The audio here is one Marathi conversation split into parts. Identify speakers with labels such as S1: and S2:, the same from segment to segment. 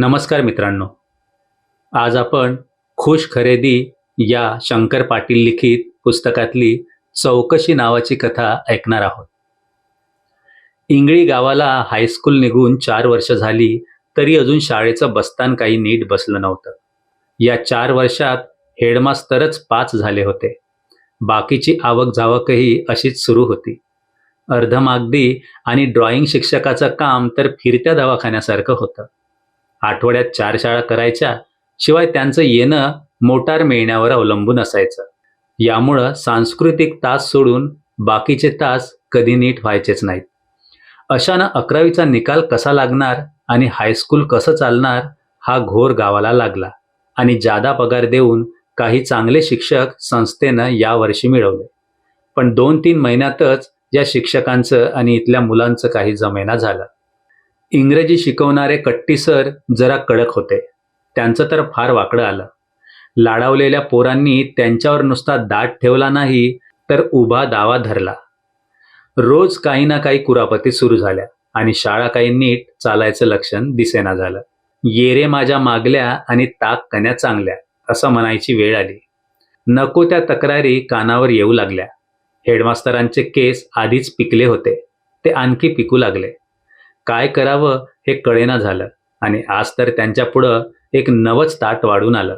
S1: नमस्कार मित्रांनो. आज आपण खुश खरेदी या शंकर पाटील लिखित पुस्तकातली चौकशी नावाची कथा ऐकणार आहोत. इंगळी गावाला हायस्कूल निघून चार वर्ष झाली तरी अजून शाळेचं बस्तान काही नीट बसलं नव्हतं. या चार वर्षात हेडमास्तरच पाच झाले होते. बाकीची आवक जावकही अशीच सुरू होती. अर्धमागदी आणि ड्रॉइंग शिक्षकाचं काम तर फिरत्या दवाखान्यासारखं होतं. आठवड्यात चार शाळा करायच्या शिवाय त्यांचं येणं मोटार मिळण्यावर अवलंबून असायचं. यामुळं सांस्कृतिक तास सोडून बाकीचे तास कधी नीट व्हायचेच नाहीत. अशानं अकरावीचा निकाल कसा लागणार आणि हायस्कूल कसं चालणार हा घोर गावाला लागला आणि जादा पगार देऊन काही चांगले शिक्षक संस्थेनं यावर्षी मिळवले. पण दोन तीन महिन्यातच या शिक्षकांचं आणि इथल्या मुलांचं काही जमेना झालं. इंग्रजी शिकवणारे कट्टी सर जरा कडक होते. त्यांचं तर फार वाकडं आलं. लाडावलेल्या पोरांनी त्यांच्यावर नुसता दाट ठेवला नाही तर उभा दावा धरला. रोज काही ना काही कुरापती सुरू झाल्या आणि शाळा काही नीट चालायचं लक्षण दिसेना झालं. येरे माझ्या मागल्या आणि ताक कन्या चांगल्या असं म्हणायची वेळ आली. नको त्या तक्रारी कानावर येऊ लागल्या. हेडमास्तरांचे केस आधीच पिकले होते. ते आणखी पिकू लागले. काय करावं हे कळेना झालं. आणि आज तर त्यांच्या पुढं एक नवच ताट वाढून आलं.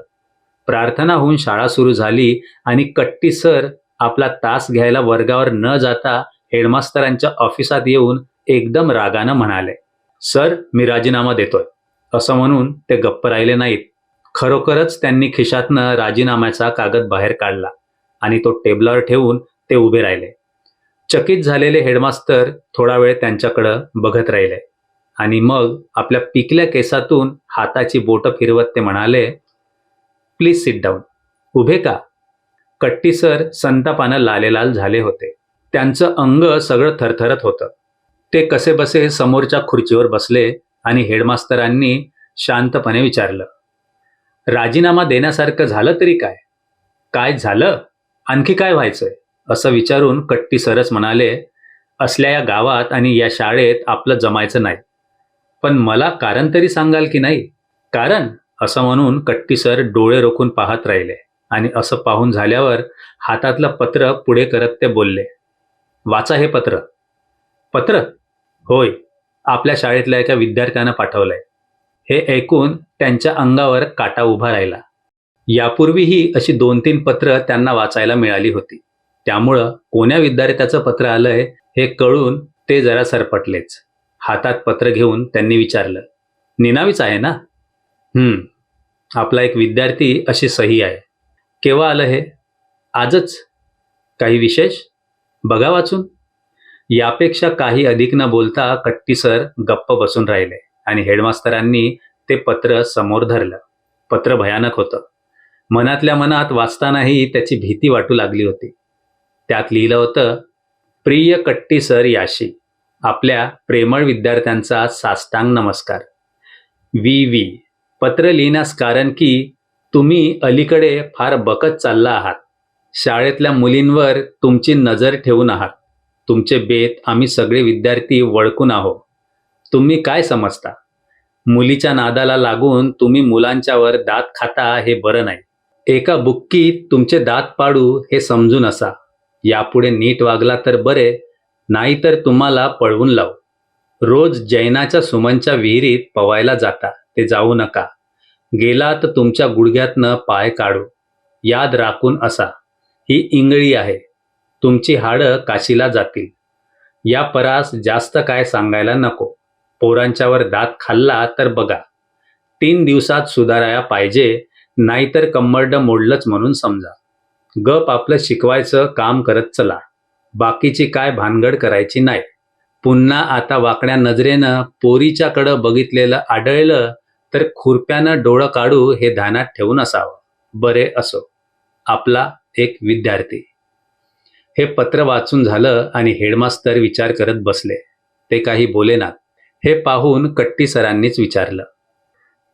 S1: प्रार्थना होऊन शाळा सुरू झाली आणि कट्टी सर आपला तास घ्यायला वर्गावर न जाता हेडमास्तरांच्या ऑफिसात येऊन एकदम रागानं म्हणाले सर मी राजीनामा देतोय. असं म्हणून ते गप्प राहिले नाहीत. खरोखरच त्यांनी खिशातनं राजीनाम्याचा कागद बाहेर काढला आणि तो टेबलावर ठेवून ते उभे राहिले. चकित झालेले हेडमास्तर थोडा वेळ त्यांच्याकडं बघत राहिले. आणि मग आपल्या पिकल्या केसातून हाताची बोटं फिरवत ते म्हणाले प्लीज सिट डाऊन उभे का? कट्टी सर संतापानं लालेलाल झाले होते. त्यांचं अंग सगळं थरथरत होतं. ते कसे बसे समोरच्या खुर्चीवर बसले आणि हेडमास्तरांनी शांतपणे विचारलं राजीनामा देण्यासारखं झालं तरी काय? काय झालं? आणखी काय व्हायचंय? असं विचारून कट्टी सरस म्हणाले असल्या या गावात आणि या शाळेत आपलं जमायचं नाही. पण मला कारण तरी सांगाल की नाही? कारण असं म्हणून कट्टी सर डोळे रोखून पाहत राहिले आणि असं पाहून झाल्यावर हातातलं पत्र पुढे करत ते बोलले वाचा हे पत्र. पत्र? होय आपल्या शाळेतल्या एका विद्यार्थ्यानं पाठवलंय. हे ऐकून त्यांच्या अंगावर काटा उभा राहिला. यापूर्वीही अशी दोन तीन पत्र त्यांना वाचायला मिळाली होती. त्यामुळं कोण्या विद्यार्थ्याचं पत्र आलंय हे कळून ते जरा सरपटलेच. हातात पत्र घेऊन त्यांनी विचारलं निनावीच आहे ना? हम्म आपला एक विद्यार्थी अशी सही आहे. केव्हा आलं हे? आजच. काही विशेष? बघा वाचून. यापेक्षा काही अधिक न बोलता कट्टी सर गप्प बसून राहिले आणि हेडमास्तरांनी ते पत्र समोर धरलं. पत्र भयानक होतं. मनातल्या मनात वाचतानाही त्याची भीती वाटू लागली होती. त्यात लिहिलं होतं प्रिय कट्टी सर याशी आपल्या प्रेमळ विद्यार्थ्यांचा साष्टांग नमस्कार. वी. वी. पत्र लिहिण्यास कारण की तुम्ही अलीकडे फार बकत चालला आहात. शाळेतल्या मुलींवर तुमची नजर ठेवून आहात. तुमचे बेत आम्ही सगळे विद्यार्थी वळकून आहोत. तुम्ही काय समजता? मुलीच्या नादाला लागून तुम्ही मुलांच्यावर दात खाता हे बरं नाही. एका बुक्कीत तुमचे दात पाडू हे समजून असा. यापुढे नीट वागला तर बरे नाहीतर तुम्हाला पळवून लावू. रोज जैनाच्या सुमनच्या विहिरीत पवायला जाता ते जाऊ नका. गेला तर तुमच्या गुडघ्यातनं पाय काढू. याद राखून असा. ही इंगळी आहे. तुमची हाडं काशीला जातील. या परास जास्त काय सांगायला नको. पोरांच्यावर दात खाल्ला तर बघा. तीन दिवसात सुधाराया पाहिजे नाहीतर कंबरड मोडलंच म्हणून समजा. गप आपलं शिकवायचं काम करत चला. बाकीची काय भानगड करायची नाही. पुन्हा आता वाकड्या नजरेनं पोरीच्याकडं बघितलेलं आढळलं तर खुरप्यानं डोळं काढू हे ध्यानात ठेवून असावं. बरे असो. आपला एक विद्यार्थी. हे पत्र वाचून झालं आणि हेडमास्तर विचार करत बसले. ते काही बोलेनात. हे पाहून कट्टी सरांनीच विचारलं.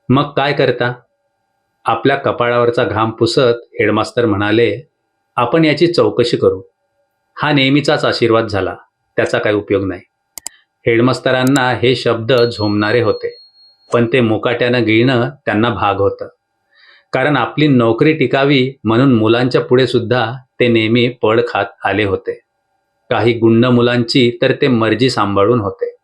S1: मग काय करता? आपल्या कपाळावरचा घाम पुसत हेडमास्तर म्हणाले आपण याची चौकशी करू. हा नेहमीचाच आशीर्वाद झाला. त्याचा काही उपयोग नाही. हेडमास्तरांना हे शब्द झोमणारे होते पण ते मुकाट्यानं गिळणं त्यांना भाग होतं. कारण आपली नोकरी टिकावी म्हणून मुलांच्या पुढे सुद्धा ते नेहमी पळ खात आले होते. काही गुंड मुलांची तर ते मर्जी सांभाळून होते.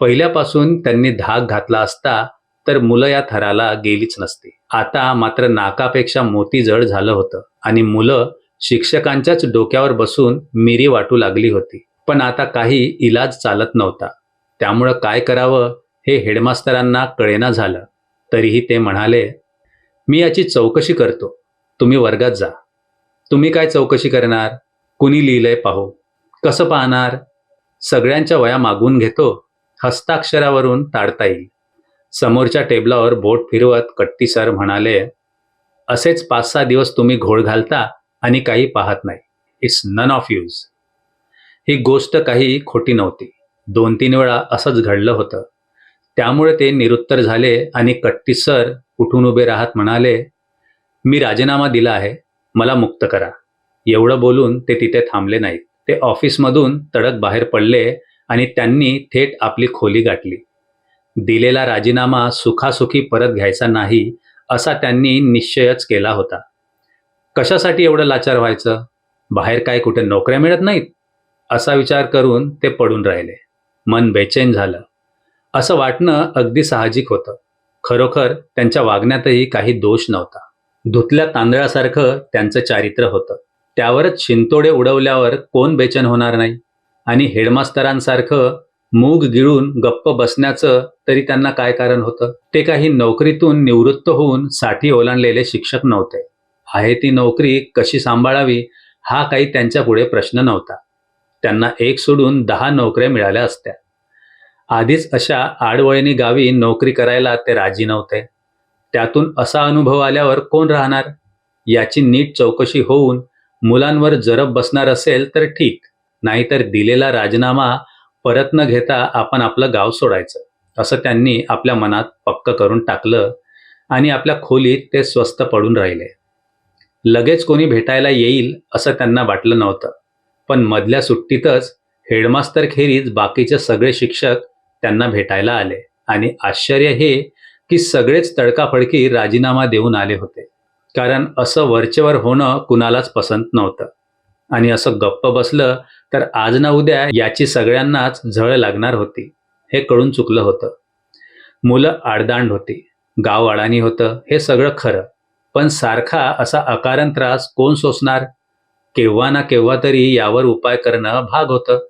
S1: पहिल्यापासून त्यांनी धाक घातला असता तर मुलं या थराला गेलीच नसती. आता मात्र नाकापेक्षा मोती जड झालं होतं आणि मुलं शिक्षकांच्याच डोक्यावर बसून मिरी वाटू लागली होती. पण आता काही इलाज चालत नव्हता. त्यामुळं काय करावं हे हेडमास्तरांना कळेना झालं. तरीही ते म्हणाले मी याची चौकशी करतो. तुम्ही वर्गात जा. तुम्ही काय चौकशी करणार? कुणी लिहिलंय पाहू. कसं पाहणार? सगळ्यांच्या वया मागून घेतो. हस्ताक्षरावरून ताडता येईल. समोरच्या टेबलावर बोट फिरवत कट्टी सर म्हणाले असेच पाच सहा दिवस तुम्ही घोळ घालता आणि काही पाहत नाही. इट्स नन ऑफ यूज ही गोष्ट काही खोटी नव्हती. दोन तीन वेळा असंच घडलं होतं. त्यामुळे ते निरुत्तर झाले आणि कट्टी सर उठून उभे राहत म्हणाले मी राजीनामा दिला आहे. मला मुक्त करा. एवढं बोलून ते तिथे थांबले नाहीत. ते ऑफिसमधून तडक बाहेर पडले आणि त्यांनी थेट आपली खोली गाठली. दिलेला राजीनामा सुखासुखी परत घ्यायचा नाही असा त्यांनी निश्चयच केला होता. कशासाठी एवढं लाचार व्हायचं? बाहेर काय कुठे नोकऱ्या मिळत नाहीत? असा विचार करून ते पडून राहिले. मन बेचैन झालं. असं वाटणं अगदी साहजिक होतं. खरोखर त्यांच्या वागण्यातही काही दोष नव्हता. धुतल्या तांदळासारखं त्यांचं चारित्र्य होतं. त्यावरच शिंतोडे उडवल्यावर कोण बेचैन होणार नाही? आणि हेडमास्तरांसारखं मूग गिळून गप्प बसण्याचं तरी त्यांना काय कारण होतं? ते काही नोकरीतून निवृत्त होऊन साठी ओलांडलेले शिक्षक नव्हते. आहे ती नोकरी कशी सांभाळावी हा काही त्यांच्या पुढे प्रश्न नव्हता. त्यांना एक सोडून दहा नोकऱ्या मिळाल्या असत्या. आधीच अशा आडवळणी गावी नोकरी करायला ते राजी नव्हते. त्यातून असा अनुभव आल्यावर कोण राहणार? याची नीट चौकशी होऊन मुलांवर जरब बसणार असेल तर ठीक. नाहीतर दिलेला राजीनामा परत न घेता आपण आपलं गाव सोडायचं. असं त्यांनी आपल्या मनात पक्क करून टाकलं आणि आपल्या खोलीत ते स्वस्त पडून राहिले. लगेच कोणी भेटायला येईल असं त्यांना वाटलं नव्हतं. पण मधल्या सुट्टीतच हेडमास्तर खेरीज बाकीचे सगळे शिक्षक त्यांना भेटायला आले. आणि आश्चर्य हे की सगळेच तडकाफडकी राजीनामा देऊन आले होते. कारण असं वरचेवर होणं कुणालाच पसंत नव्हतं. आणि असं गप्प बसलं तर आज ना उद्या याची सगळ्यांनाच झळ लागणार होती. हे कळून चुकलं होतं. मुलं आडदांड होती. गाव अडाणी होतं. हे सगळं खरं. पण सारखा असा अकारण त्रास कोण सोसणार? केव्हा ना केव्हा तरी यावर उपाय करणं भाग होतं.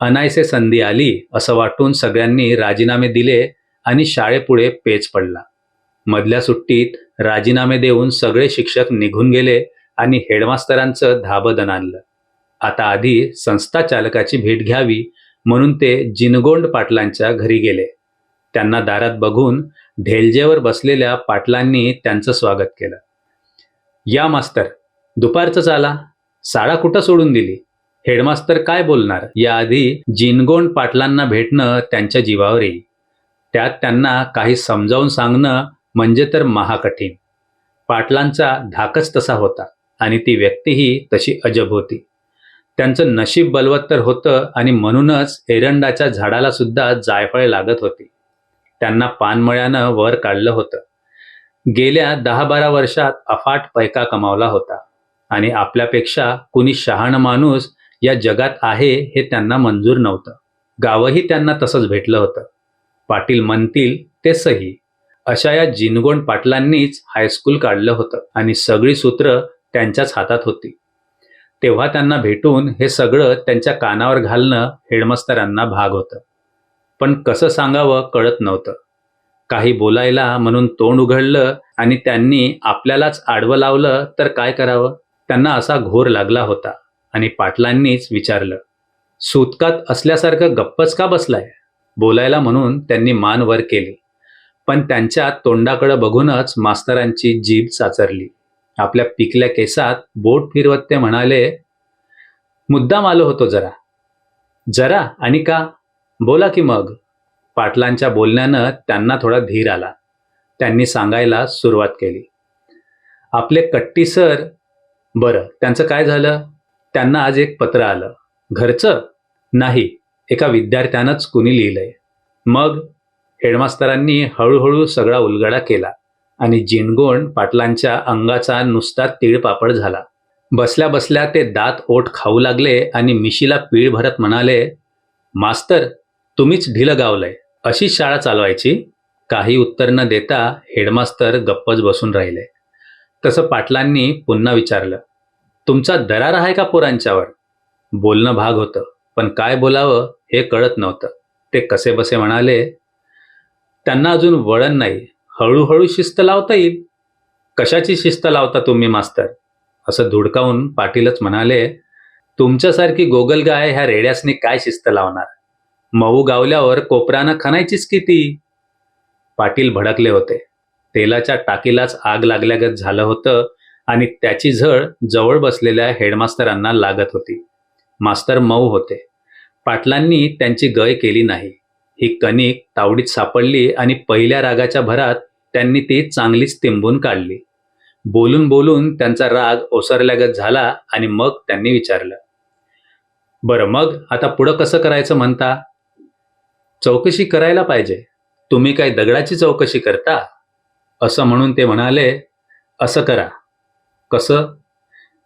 S1: अनायसे संधी आली असं वाटून सगळ्यांनी राजीनामे दिले आणि शाळेपुढे पेच पडला. मधल्या सुट्टीत राजीनामे देऊन सगळे शिक्षक निघून गेले आणि हेडमास्तरांचं धाबदन आणलं आता आधी संस्था चालकाची भेट घ्यावी म्हणून ते जिनगोंड पाटलांच्या घरी गेले. त्यांना दारात बघून ढेलजेवर बसलेल्या पाटलांनी त्यांचं स्वागत केलं. या मास्तर दुपारचं चाला. शाळा कुठं सोडून दिली? हेडमास्तर काय बोलणार? याआधी जिनगोंड पाटलांना भेटणं त्यांच्या जीवावर येईल. त्यात त्यांना काही समजावून सांगणं म्हणजे तर महाकठीण. पाटलांचा धाकच तसा होता आणि ती व्यक्तीही तशी अजब होती. त्यांचं नशीब बलवत्तर होतं आणि म्हणूनच एरंडाच्या झाडाला सुद्धा जायफळे लागत होती. त्यांना पानमळ्यानं वर काढलं होतं. गेल्या दहा बारा वर्षात अफाट पैका कमावला होता आणि आपल्यापेक्षा कुणी शहाण माणूस या जगात आहे हे त्यांना मंजूर नव्हतं. गावही त्यांना तसंच भेटलं होतं. पाटील म्हणतील ते सही. अशा या जिनगोंड पाटलांनीच हायस्कूल काढलं होतं आणि सगळी सूत्र त्यांच्याच हातात होती. तेव्हा त्यांना भेटून हे सगळं त्यांच्या कानावर घालणं हेडमास्तरांना भाग होतं. पण कसं सांगावं कळत नव्हतं. काही बोलायला म्हणून तोंड उघडलं आणि त्यांनी आपल्यालाच आडवं लावलं तर काय करावं? त्यांना असा घोर लागला होता आणि पाटलांनीच विचारलं सुतकात असल्यासारखं गप्पच का बसलाय? बोलायला म्हणून त्यांनी मान वर केली पण त्यांच्या तोंडाकडं बघूनच मास्तरांची जीभ चाचरली. आपल्या पिकल्या केसात बोट फिरवत ते म्हणाले मुद्दाम आलो होतो जरा. जरा? आणि का? बोला की मग. पाटलांच्या बोलण्यानं त्यांना थोडा धीर आला. त्यांनी सांगायला सुरुवात केली. आपले कट्टी सर. बरं त्यांचं काय झालं? त्यांना आज एक पत्र आलं. घरचं? नाही एका विद्यार्थ्यानंच कुणी लिहिलंय. मग हेडमास्तरांनी हळूहळू सगळा उलगडा केला. आणि जिनगोंड पाटलांच्या अंगाचा नुसता तीळपापड झाला. बसल्या बसल्या ते दात ओठ खाऊ लागले आणि मिशीला पीळ भरत म्हणाले मास्तर तुम्हीच ढिलं गावलंय. अशी शाळा चालवायची? काही उत्तर न देता हेडमास्तर गप्पच बसून राहिले. तसं पाटलांनी पुन्हा विचारलं तुमचा दरार आहे का पोरांच्यावर? बोलणं भाग होतं पण काय बोलावं हे कळत नव्हतं. ते कसे बसे म्हणाले त्यांना अजून वळण नाही. हळूहळू शिस्त लावता येईल. कशाची शिस्त लावता तुम्ही मास्तर? असं धुडकावून पाटीलच म्हणाले तुमच्यासारखी गोगलगाय ह्या रेड्यासनी काय शिस्त लावणार? मऊ गावल्यावर कोपरानं खणायचीच किती पाटील भडकले होते. तेलाच्या टाकीलाच आग लागल्यागत झालं होतं आणि त्याची झळ जवळ बसलेल्या हेडमास्तरांना लागत होती. मास्तर मऊ होते. पाटलांनी त्यांची गय केली नाही. ही कणिक तावडीत सापडली आणि पहिल्या रागाच्या भरात त्यांनी ती चांगलीच तिंबून काढली. बोलून बोलून त्यांचा राग ओसरल्यागत झाला आणि मग त्यांनी विचारलं बरं मग आता पुढं कसं करायचं म्हणता? चौकशी करायला पाहिजे. तुम्ही काय दगडाची चौकशी करता? असं म्हणून ते म्हणाले असं करा. कसं?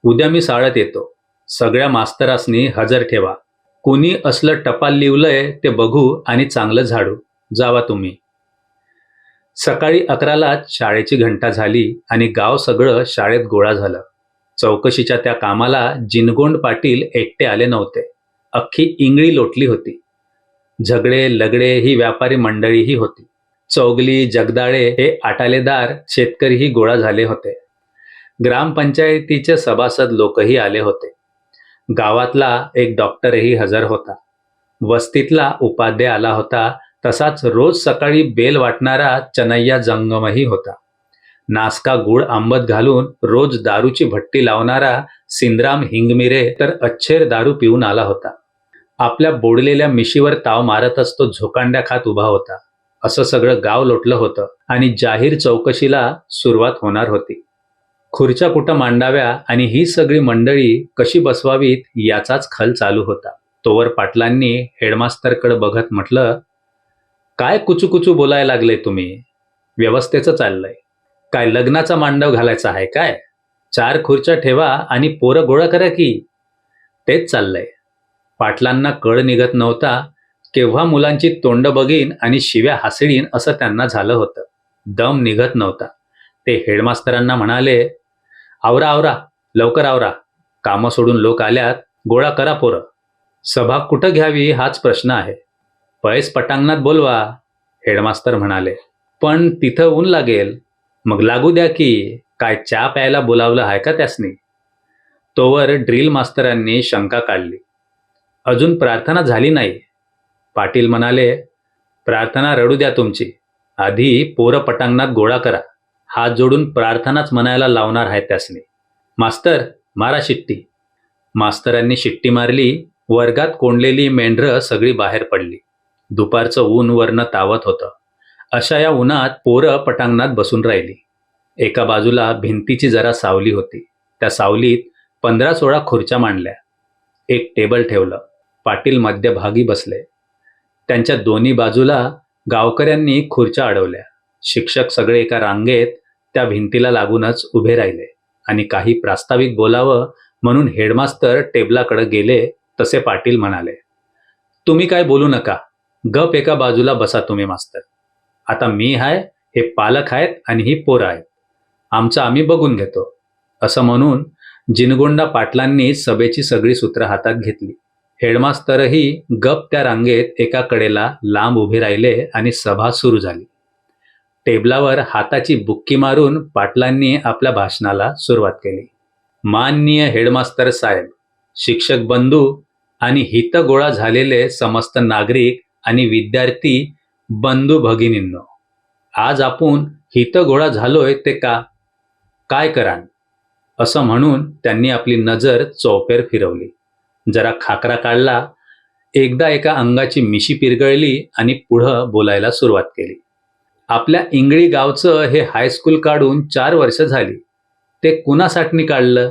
S1: उद्या मी शाळेत येतो. सगळ्या मास्तरासनी हजर ठेवा. कुणी असलं टपाल लिवलंय ते बघू आणि चांगलं झाडू. जावा तुम्ही. सकाळी अकरालाच शाळेची घंटा झाली आणि गाव सगळं शाळेत गोळा झालं. चौकशीच्या त्या कामाला जिनगोंड पाटील एकटे आले नव्हते. अख्खी इंगळी लोटली होती. झगडे लगडे ही व्यापारी मंडळीही होती. चौगली जगदाळे हे आटालेदार शेतकरीही गोळा झाले होते. ग्रामपंचायतीचे सभासद लोकही आले होते. गावातला एक डॉक्टरही हजर होता. वस्तीतला उपाध्याय आला होता तसाच रोज सकाळी बेल वाटणारा चनय्या जंगमही होता. नासका गुळ आंबत घालून रोज दारूची भट्टी लावणारा सिंद्राम हिंगमिरे तर अच्छेर दारू पिऊन आला होता. आपल्या बोडलेल्या मिशीवर ताव मारतच तो झोकांड्या खात उभा होता. असं सगळं गाव लोटलं होतं आणि जाहीर चौकशीला सुरुवात होणार होती. खुर्च्या कुठं मांडाव्या आणि ही सगळी मंडळी कशी बसवावीत याचाच खल चालू होता. तोवर पाटलांनी हेडमास्तरकडे बघत म्हटलं काय कुचू बोलायला लागले तुम्ही? व्यवस्थेचं चाललंय. काय लग्नाचा मांडव घालायचा आहे काय? चार खुर्च्या ठेवा आणि पोरं गोळा करा की. तेच चाललंय. पाटलांना कळ निघत नव्हता. केव्हा मुलांची तोंड बघीन आणि शिव्या हासडीन असं त्यांना झालं होतं. दम निघत नव्हता. ते हेडमास्तरांना म्हणाले आवरा आवरा लवकर आवरा. कामं सोडून लोक आल्यात गोळा करा पोरं. सभा कुठं घ्यावी हाच प्रश्न आहे. पैस पटांगणात बोलवा हेडमास्तर म्हणाले. पण तिथं ऊन लागेल. मग लागू द्या की काय चहा प्यायला बोलावलं आहे का त्यासनी? तोवर ड्रिल मास्तरांनी शंका काढली. अजून प्रार्थना झाली नाही. पाटील म्हणाले प्रार्थना रडू द्या तुमची. आधी पोरं पटांगणात गोळा करा. हात जोडून प्रार्थनाच म्हणायला लावणार आहे त्यासने. मास्तर मारा शिट्टी. मास्तरांनी शिट्टी मारली वर्गात कोंडलेली मेंढरं सगळी बाहेर पडली. दुपारचं ऊन वरनं तावत होतं. अशा या उन्हात पोरं पटांगणात बसून राहिली. एका बाजूला भिंतीची जरा सावली होती. त्या सावलीत पंधरा सोळा खुर्च्या मांडल्या. एक टेबल ठेवलं. पाटील मध्यभागी बसले. त्यांच्या दोन्ही बाजूला गावकऱ्यांनी खुर्च्या अडवल्या. शिक्षक सगळे एका रांगेत त्या भिंतीला लागूनच उभे राहिले आणि काही प्रास्ताविक बोलावं म्हणून हेडमास्तर टेबलाकडे गेले तसे पाटील म्हणाले तुम्ही काय बोलू नका. गप एका बाजूला बसा तुम्ही मास्तर. आता मी हाय हे पालक आहेत आणि ही पोरं आहेत. आमचं आम्ही बघून घेतो. असं म्हणून जिनगोंडा पाटलांनी सभेची सगळी सूत्र हातात घेतली. हेडमास्तरही गप त्या रांगेत एका कडेला लांब उभे राहिले आणि सभा सुरू झाली. टेबलावर हाताची बुक्की मारून पाटलांनी आपल्या भाषणाला सुरुवात केली. माननीय हेडमास्तर साहेब शिक्षक बंधू आणि हितगोळा झालेले समस्त नागरिक आणि विद्यार्थी बंधू भगिनींनो आज आपण हितगोळा झालोय ते का? काय करान? असं म्हणून त्यांनी आपली नजर चौफेर फिरवली. जरा खाकरा काढला एकदा एका अंगाची मिशी पिरगळली आणि पुढं बोलायला सुरुवात केली. आपल्या इंगळी गावचं हे हायस्कूल काढून चार वर्ष झाली. ते कुणासाठनी काढलं?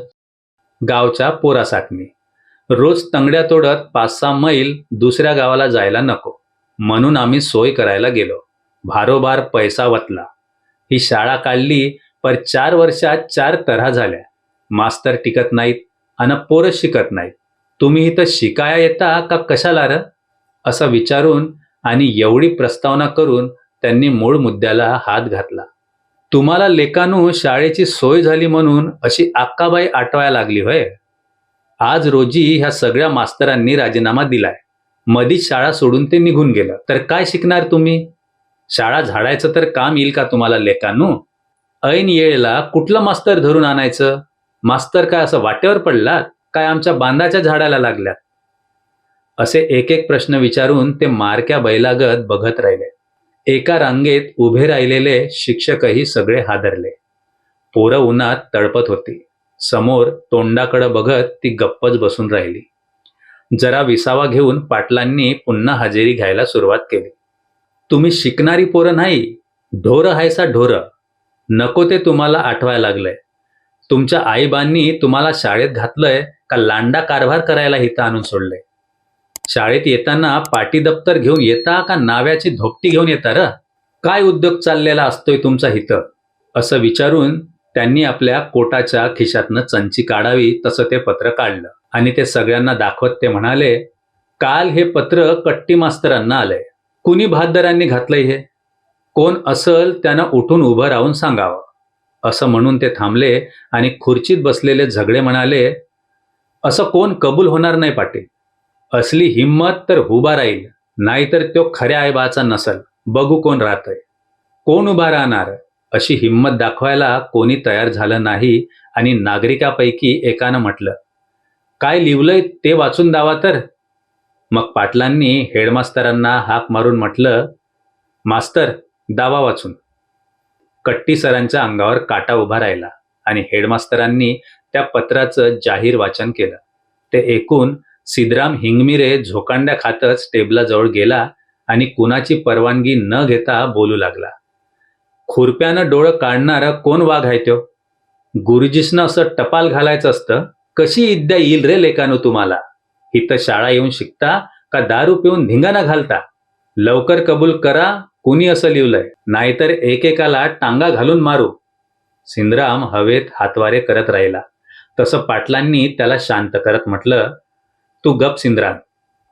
S1: गावच्या पोरासाठनी रोज तंगड्या तोडत पाच सहा मैल दुसऱ्या गावाला जायला नको. म्हणून आम्ही सोय करायला गेलो. भारोभार पैसा वतला. ही शाळा काढली पर चार वर्षात चार तऱ्हा झाल्या. मास्तर टिकत नाहीत अन पोरं शिकत नाहीत. तुम्ही इथं शिकाया येता का कशाला र? असं विचारून आणि एवढी प्रस्तावना करून त्यांनी मूळ मुद्द्याला हात घातला. तुम्हाला लेकानू शाळेची सोय झाली म्हणून अशी आक्काबाई आठवायला लागली होय. आज रोजी ह्या सगळ्या मास्तरांनी राजीनामा दिलाय. मधीच शाळा सोडून ते निघून गेलं. तर काय शिकणार तुम्ही? शाळा झाडायचं तर काम येईल का तुम्हाला लेकानू? ऐन येळेला कुठलं मास्तर धरून आणायचं? मास्तर काय असं वाटेवर पडलात? काय आमच्या बांधाच्या झाडाला लागल्यात? असे एक एक प्रश्न विचारून ते मारक्या बैलागत बघत राहिले. एका रांगेत उभे राहिलेले शिक्षकही सगळे हादरले. पोरं उन्हात तळपत होती. समोर तोंडाकडं बघत ती गप्पच बसून राहिली. जरा विसावा घेऊन पाटलांनी पुन्हा हजेरी घ्यायला सुरुवात केली. तुम्ही शिकणारी पोरं नाही. ढोरं हायसा ढोरं. नको ते तुम्हाला आठवायला लागलंय. तुमच्या आईबांनी तुम्हाला शाळेत घातलंय का लांडा कारभार करायला हिथं आणून सोडलंय? शाळेत येताना पाटी दप्तर घेऊन येता का नाव्याची धोपटी घेऊन येता र? काय उद्योग चाललेला असतोय तुमचा हित असं विचारून त्यांनी आपल्या कोटाच्या खिशातनं चंची काढावी तसं ते पत्र काढलं. आणि ते सगळ्यांना दाखवत ते म्हणाले काल हे पत्र कट्टी मास्तरांना आलंय. कुणी भातदारांनी घातलंय हे? कोण असल त्यानं उठून उभं राहून सांगावं. असं म्हणून ते थांबले आणि खुर्चीत बसलेले झगडे म्हणाले असं कोण कबूल होणार नाही पाटील. असली हिंमत तर उभा राहील नाहीतर तो खऱ्या आईबाचा नसल. बघू कोण राहतंय. कोण उभा राहणार? अशी हिंमत दाखवायला कोणी तयार झालं नाही आणि नागरिकापैकी एकानं म्हटलं काय लिवलंय ते वाचून दावा तर. मग पाटलांनी हेडमास्तरांना हाक मारून म्हटलं मास्तर दावा वाचून. कट्टी सरांच्या अंगावर काटा उभा राहिला आणि हेडमास्तरांनी त्या पत्राचं जाहीर वाचन केलं. ते ऐकून सिद्धराम हिंगमिरे झोकांड्या खातच टेबलाजवळ गेला आणि कुणाची परवानगी न घेता बोलू लागला. खुरप्यानं डोळं काढणारा कोण वाघ आहे तो? गुरुजीसनं असं टपाल घालायचं असतं? कशी विद्या येईल रे लेकानो तुम्हाला? इथं शाळा येऊन शिकता का दारू पिऊन धिंगाणा घालता? लवकर कबूल करा कुणी असं लिवलंय नाहीतर एकेकाला टांगा घालून मारू. सिंदराम हवेत हातवारे करत राहिला. तसं पाटलांनी त्याला शांत करत म्हटलं तू गप सिंधराम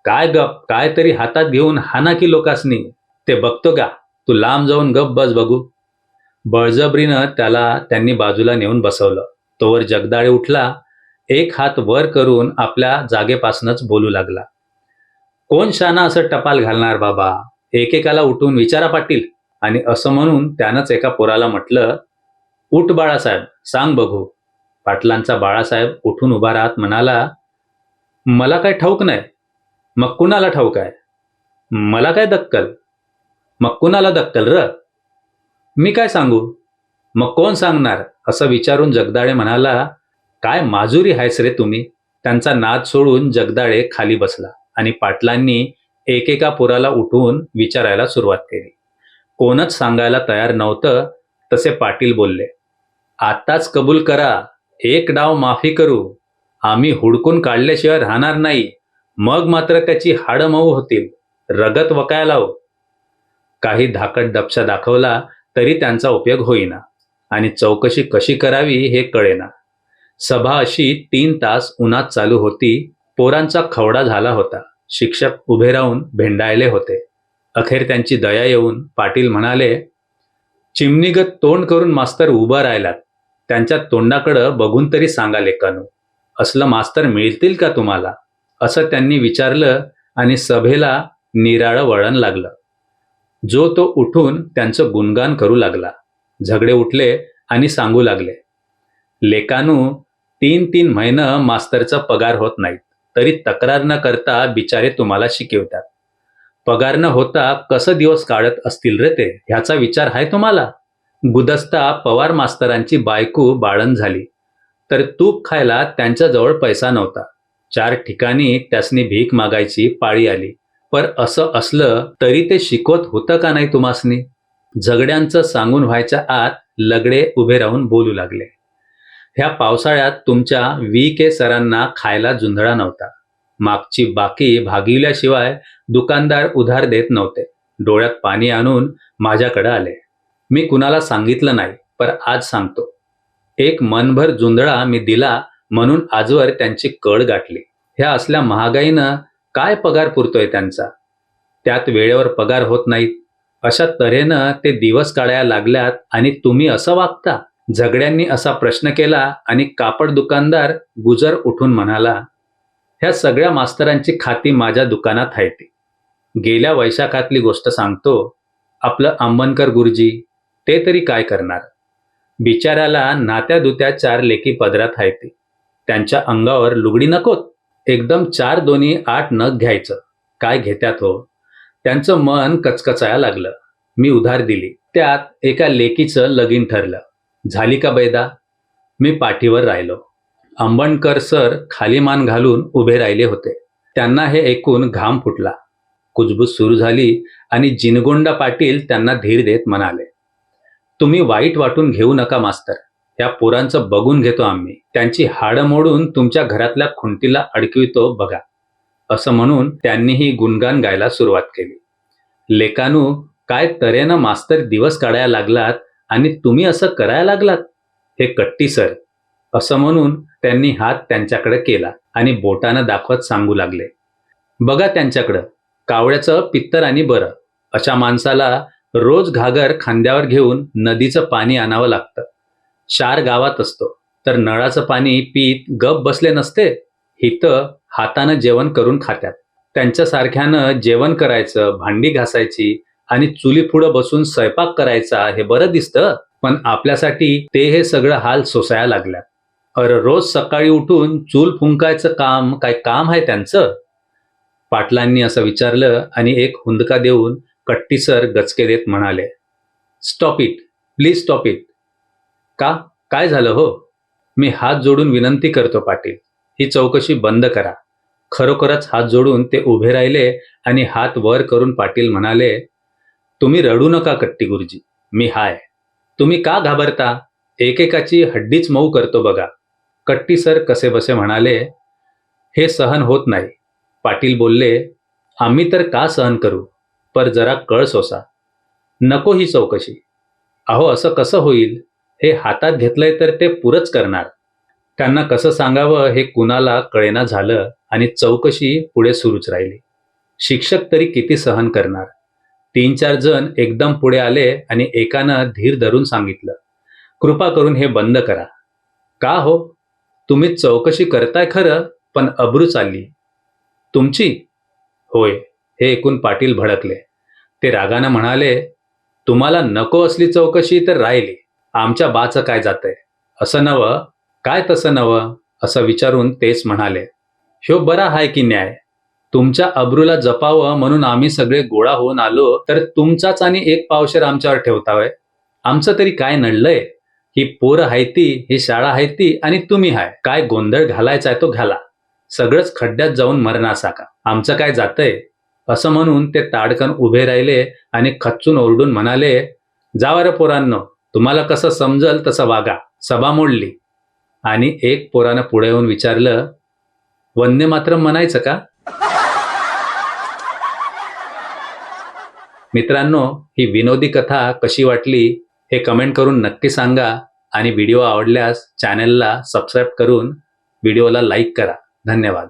S1: काय गप काय तरी हातात घेऊन हाना की लोकासनी. ते बघतो का? तू लांब जाऊन गप बस बघू. बळजबरीनं त्याला त्यांनी बाजूला नेऊन बसवलं. तोवर जगदाळे उठला. एक हात वर करून आपल्या जागेपासूनच बोलू लागला. कोण शाना असं टपाल घालणार बाबा? एकेकाला उठून विचारा पाटील. आणि असं म्हणून त्यानंच एका पोराला म्हटलं उठ बाळासाहेब सांग बघू. पाटलांचा बाळासाहेब उठून उभा राहत म्हणाला मला काय ठाऊक नाही. मग कुणाला ठाऊक आहे? मला काय दक्कल? मग कुणाला दक्कल र? मी काय सांगू? मग कोण सांगणार? असं विचारून जगदाळे म्हणाला काय माजुरी आहेस रे तुम्ही? त्यांचा नाद सोडून जगदाळे खाली बसला आणि पाटलांनी एकेका पुराला उठवून विचारायला सुरुवात केली. कोणच सांगायला तयार नव्हतं तसे पाटील बोलले आताच कबूल करा एक डाव माफी करू आम्ही हुडकून काढल्याशिवाय राहणार नाही. मग मात्र त्याची हाडं मऊ होतील. रगत वकायला हो काही धाकट दपशा दाखवला तरी त्यांचा उपयोग होईना. आणि चौकशी कशी करावी हे कळेना. सभा अशी तीन तास उन्हात चालू होती. पोरांचा खवडा झाला होता. शिक्षक उभे राहून भेंडायले होते. अखेर त्यांची दया येऊन पाटील म्हणाले चिमणीगत तोंड करून मास्तर उभा राहिलात. त्यांच्या तोंडाकडं बघून तरी सांगा लेकानू असलं मास्तर मिळतील का तुम्हाला? असं त्यांनी विचारलं आणि सभेला निराळं वळण लागलं. जो तो उठून त्यांचं गुणगान करू लागला. झगडे उठले आणि सांगू लागले लेकानू तीन तीन महिनं मास्तरचा पगार होत नाहीत. तरी तक्रार न करता बिचारे तुम्हाला शिकवतात. पगार न होता कसं दिवस काढत असतील रे ते? ह्याचा विचार आहे तुम्हाला? गुदस्ता पवार मास्तरांची बायको बाळण झाली. तर तूप खायला त्यांच्याजवळ पैसा नव्हता. चार ठिकाणी त्यासनी भीक मागायची पाळी आली. पर असं असलं तरी ते शिकवत होतं का नाही तुम्हासनी? झगड्यांचं सांगून व्हायच्या आत लगडे उभे राहून बोलू लागले. ह्या पावसाळ्यात तुमच्या व्ही के. सरांना खायला जुंधळा नव्हता. मागची बाकी भागिवल्याशिवाय दुकानदार उधार देत नव्हते. डोळ्यात पाणी आणून माझ्याकडे आले. मी कुणाला सांगितलं नाही पर आज सांगतो. एक मनभर जुंदळा मी दिला म्हणून आजवर त्यांची कळ गाठली. ह्या असल्या महागाईनं काय पगार पुरतोय त्यांचा? त्यात वेळेवर पगार होत नाहीत. अशा तऱ्हेनं ते दिवस काढायला लागल्यात आणि तुम्ही असं वागता? झगड्यांनी असा प्रश्न केला आणि कापड दुकानदार गुजर उठून म्हणाला ह्या सगळ्या मास्तरांची खाती माझ्या दुकानात आहे ती. गेल्या वैशाखातली गोष्ट सांगतो. आपलं अंबनकर गुरुजी ते तरी काय करणार? बिचाऱ्याला नात्या दुत्या चार लेकी पदरात हायती त्यांच्या अंगावर लुगडी नकोत. एकदम चार दोन्ही आठ नग घ्यायचं. काय घेत्यात हो? त्यांचं मन कचकचाया लागलं. मी उधार दिली. त्यात एका लेकीचं लगीन ठरलं. झाली का बैदा? मी पाठीवर राहिलो. अंबणकर सर खाली मान घालून उभे राहिले होते. त्यांना हे ऐकून घाम फुटला. कुजबूज सुरू झाली आणि जिनगोंडा पाटील त्यांना धीर देत म्हणाले तुम्ही वाईट वाटून घेऊ नका मास्तर. या पोरांचं बघून घेतो आम्ही. त्यांची हाडं मोडून तुमच्या घरातल्या खुंटीला अडकवितो बघा. असं म्हणून त्यांनीही गुणगान गायला सुरुवात केली. लेकानू काय तऱ्हेनं मास्तर दिवस काढायला लागलात आणि तुम्ही असं करायला लागलात? हे कट्टी सर. असं म्हणून त्यांनी हात त्यांच्याकडे केला आणि बोटानं दाखवत सांगू लागले. बघा त्यांच्याकडं. कावळ्याचं पित्तर आणि बरं. अशा माणसाला रोज घागर खांद्यावर घेऊन नदीचं पाणी आणावं लागतं. शार गावात असतो. तर नळाचं पाणी पीत गप बसले नसते हिथं हातानं जेवण करून खात्यात. त्यांच्यासारख्यानं जेवण करायचं भांडी घासायची आणि चुली पुढं बसून स्वयंपाक करायचा हे बरं दिसतं पण आपल्यासाठी ते हे सगळं हाल सोसायला लागल्यात. अर रोज सकाळी उठून चूल फुंकायचं काम काय काम आहे त्यांचं? पाटलांनी असं विचारलं आणि एक हुंदका देऊन कट्टीसर गचके देत म्हणाले stop it please stop it का? काय झालं हो? मी हात जोडून विनंती करतो पाटील ही चौकशी बंद करा. खरोखरच हात जोडून ते उभे राहिले आणि हात वर करून पाटील म्हणाले तुम्ही रडू नका कट्टी गुरुजी मी हाय. तुम्ही का घाबरता? एकेकाची हड्डीच मऊ करतो बघा. कट्टी सर कसे बसे म्हणाले हे सहन होत नाही. पाटील बोलले आम्ही तर का सहन करू? पर जरा कळ सोसा. नको ही चौकशी. अहो असं कसं होईल? हे हातात घेतलंय तर ते पुरच करणार. त्यांना कसं सांगावं हे कुणाला कळेना झालं आणि चौकशी पुढे सुरूच राहिली. शिक्षक तरी किती सहन करणार? तीन चार जण एकदम पुढे आले आणि एकानं धीर धरून सांगितलं कृपा करून हे बंद करा. का हो? तुम्ही चौकशी करताय खरं पण अब्रू चालली. तुमची? होय. हे ऐकून पाटील भडकले. ते रागानं म्हणाले तुम्हाला नको असली चौकशी तर राहिली. आमच्या बाचं काय जातंय? असं नवं? काय तसं नवं? असं विचारून तेच म्हणाले. ह्यो बरा हाय की न्याय? तुमच्या अब्रूला जपावं म्हणून आम्ही सगळे गोळा होऊन आलो तर तुमचाच आणि एक पावशेर आमच्यावर ठेवतावय? आमचं तरी काय नडलंय? ही पोरं हायती ही शाळा हायती आणि तुम्ही हाय. काय गोंधळ घालायचा आहे तो घाला. सगळंच खड्ड्यात जाऊन मरणा साका आमचं काय जातंय? असं म्हणून ते ताडकन उभे राहिले आणि खच्चून ओरडून म्हणाले जावा रे पोरांनो तुम्हाला कसं समजल तसं वागा सभा मोडली. आणि एक पोरानं पुढे येऊन विचारलं वंदे मात्र म्हणायचं का? मित्रांनो ही विनोदी कथा कशी वाटली हे कमेंट करून नक्की सांगा आणि व्हिडिओ आवडल्यास चॅनेलला सबस्क्राईब करून व्हिडिओला लाईक करा. धन्यवाद.